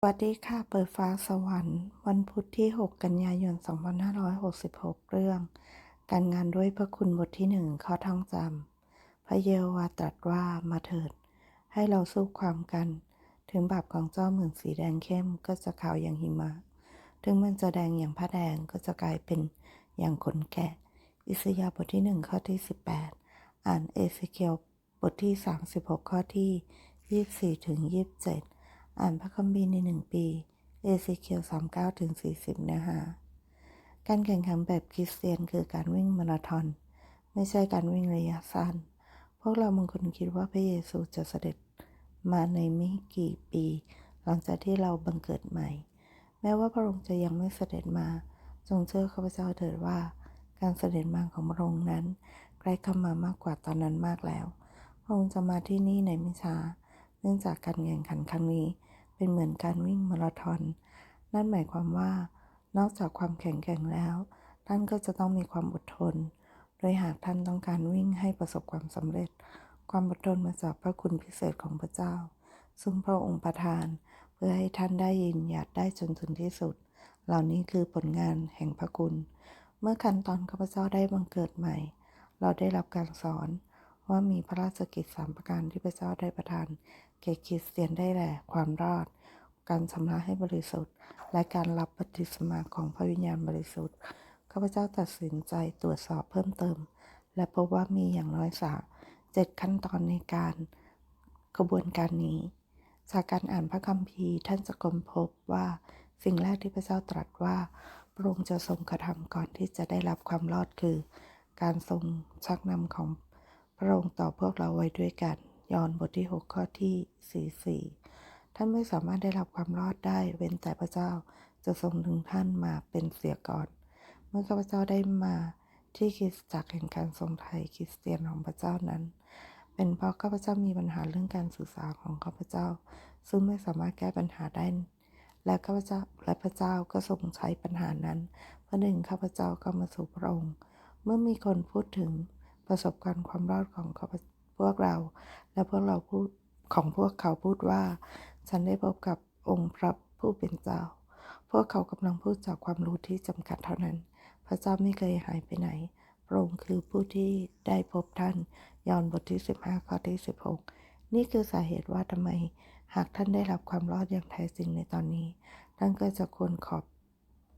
สวัสดีค่ะ เปิดฟ้าสวรรค์ วันพุธที่ 6 กันยายน 2566 เรื่อง การงานด้วยพระคุณบทที่หนึ่งข้อท่องจำพระเยโฮวาตรัสว่ามาเถิด ให้เราสู้ความกัน ถึงบาปของเจ้าเหมือนสีแดงเข้มก็จะขาวอย่างหิมะ ถึงมันจะแดงอย่างผ้าแดงก็จะกลายเป็นอย่างขนแกะ อิสยาห์บทที่หนึ่งข้อที่ 18 อ่านเอเสเคียลบทที่ 36 ข้อที่ 24ถึง27 อ่านพระคัมภีร์ในหนึ่งปี เอเสเคียล39ถึง40 เนื้อหา การแข่งขันแบบคริสเตียนคือการวิ่งมาราธอน ไม่ใช่การวิ่งระยะสั้น พวกเราบางคนคิดว่าพระเยซูจะเสด็จมาในไม่กี่ปี หลังจากที่เราบังเกิดใหม่ แม้ว่าพระองค์จะยังไม่เสด็จมา จงเชื่อข้าพเจ้าเถิดว่า การเสด็จมาของพระองค์นั้นใกล้เข้ามามากกว่าตอนนั้นมากแล้ว พระองค์จะมาที่นี่ในไม่ช้า เนื่องจากการแข่งขันครั้งนี้ เป็นเหมือนการวิ่งมาราธอน นั่นหมายความว่า นอกจากความแข็งแกร่งแล้ว ท่านก็จะต้องมีความอดทน โดยหากท่านต้องการวิ่งให้ประสบความสำเร็จ ความอดทนมาจากพระคุณพิเศษของพระเจ้า ซึ่งพระองค์ประทาน เพื่อให้ท่านได้ยินหยาดได้จนถึงที่สุด เหล่านี้คือผลงานแห่งพระคุณ เมื่อขั้นตอนข้าพเจ้าได้บังเกิดใหม่ เราได้รับการสอน ว่ามีพระราชกิจสามประการที่พระเจ้าได้ประทานแก่คริสเตียนได้แหละความรอด การชำระให้บริสุทธิ์ และการรับปฏิสมาของพระวิญญาณบริสุทธิ์ข้าพเจ้าตัดสินใจตรวจสอบเพิ่มเติม และพบว่ามีอย่างน้อยสามเจ็ดขั้นตอนในการกระบวนการนี้ จากการอ่านพระคัมภีร์ท่านจะค้นพบว่าสิ่งแรกที่พระเจ้าตรัสว่าพระองค์จะทรงกระทำก่อนที่จะได้รับความรอดคือ การทรงชักนำของ พระองค์ต่อพวกเราไว้ด้วยกัน ยอห์นบทที่ 6 ข้อที่ 44 ท่านไม่สามารถได้รับความรอดได้เว้นแต่พระเจ้าจะทรงดึงท่านมาเป็นเสียก่อน เมื่อข้าพเจ้าได้มาที่คริสตจักรแห่งการทรงไทยคริสเตียนของพระเจ้านั้น เป็นเพราะข้าพเจ้ามีปัญหาเรื่องการสื่อสารของข้าพเจ้า ซึ่งไม่สามารถแก้ปัญหาได้ และข้าพเจ้าและพระเจ้าก็ทรงใช้ปัญหานั้นเพื่อดึงข้าพเจ้าเข้ามาสู่พระองค์ เมื่อมีคนพูดถึง ประสบการณ์ความรอดของพพวกเรา และพวกเราพูดของพวกเขาพูดว่า ฉันได้พบกับองค์พระผู้เป็นเจ้า พวกเขากำลังพูดจากความรู้ที่จำกัดเท่านั้น พระเจ้าไม่เคยหายไปไหนพระองค์คือผู้ที่ได้พบท่าน ยอห์นบทที่ 15 ข้อที่ 16 นี่คือสาเหตุว่าทำไม หากท่านได้รับความรอดอย่างแท้จริงในตอนนี้ ท่านก็จะควรขอบ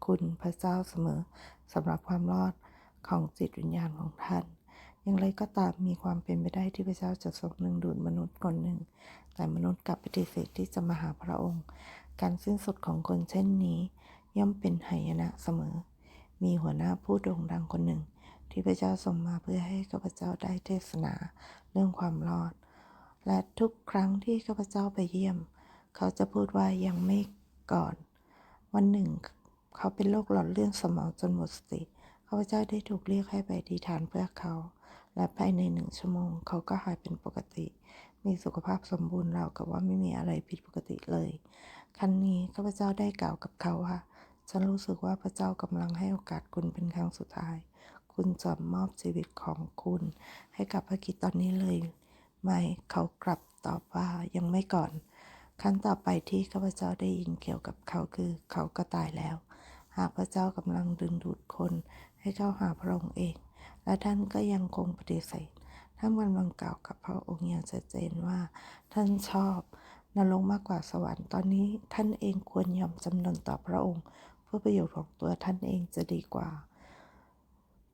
คุณพระเจ้าเสมอสำหรับความรอดของจิตวิญญาณของท่าน อย่างไรก็ตามมีความเป็นไปได้ที่พระเจ้าจะทรงดึงดูดมนุษย์คนหนึ่ง แต่มนุษย์กลับปฏิเสธที่จะมาหาพระองค์ การสิ้นสุดของคนเช่นนี้ ย่อมเป็นหายนะเสมอ มีหัวหน้าผู้โด่งดังคนหนึ่ง ที่พระเจ้าส่งมาเพื่อให้ข้าพเจ้าได้เทศนาเรื่องความรอด และทุกครั้งที่ข้าพเจ้าไปเยี่ยม เขาจะพูดว่ายังไม่ก่อน วันหนึ่ง เขาเป็นโรคหลอดเลือดสมองจนหมดสติข้าพเจ้าได้ถูกเรียกให้ไปอธิษฐานเพื่อเขา และภายในหนึ่งชั่วโมง เขาก็หายเป็นปกติ มีสุขภาพสมบูรณ์เรากับว่าไม่มีอะไรผิดปกติเลย ครั้งนี้ข้าพเจ้าได้กล่าวกับเขาว่า ฉันรู้สึกว่าพระเจ้ากำลังให้โอกาสคุณเป็นครั้งสุดท้าย คุณจะมอบชีวิตของคุณ ให้กับพระกิจตอนนี้เลย ไม่ เขากลับตอบว่ายังไม่ก่อนขั้นต่อไปที่ข้าพเจ้าได้ยินเกี่ยวกับเขาคือเขาก็ตายแล้ว หากพระเจ้ากำลังดึงดูดคนให้เข้าหาพระองค์เอง และท่านก็ยังคงปฏิเสธท่านกำลังกล่าวกับพระองค์อย่างชัดเจนว่า ท่านชอบนรกมากกว่าสวรรค์ตอนนี้ท่านเองควรยอมจำนนต่อพระองค์ เพื่อประโยชน์ของตัวท่านเองจะดีกว่า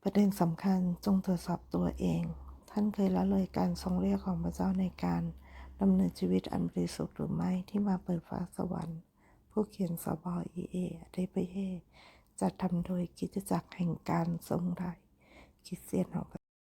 ประเด็นสำคัญจงตรวจสอบตัวเอง ท่านเคยละเลยการทรงเรียกของพระเจ้าในการดำเนินชีวิตอันบริสุทธิ์หรือไม่ที่มาเปิดฟ้าสวรรค์ ผู้เขียนสบอเอเอได้ไปเฮจัดทำโดยกิจจักรแห่งการทรงไทย คริส